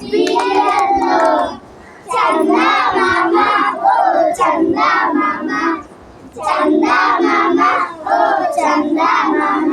గొబ్బియల్లో చందమామ ఓ చందమామ చందమామ ఓ చందమామ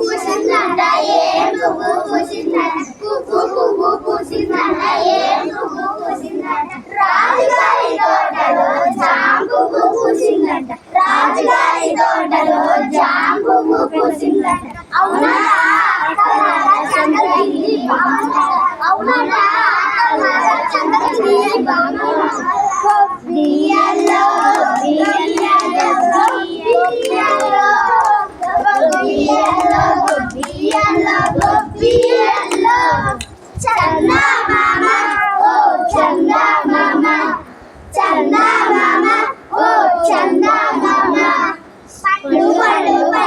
పూసిందంట రాజుగారి తోటలో జామ పువ్వు పూసిందంట. అవునా? అవునా?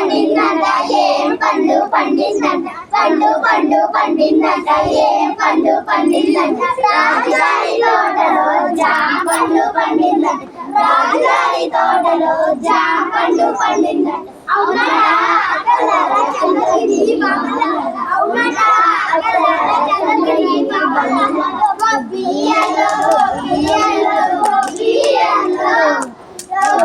పండిందంట ఏం పండు పండిందంట పండు పండు పండిందంట ఏం పండు పండిందంట రాజాయి తోటలో జామ పండు పండిందంట రాజాయి తోటలో జామ పండు పండిందంట అవునా అగలరా చంద్రగిరి అవునట అగలరా చంద్రగిరి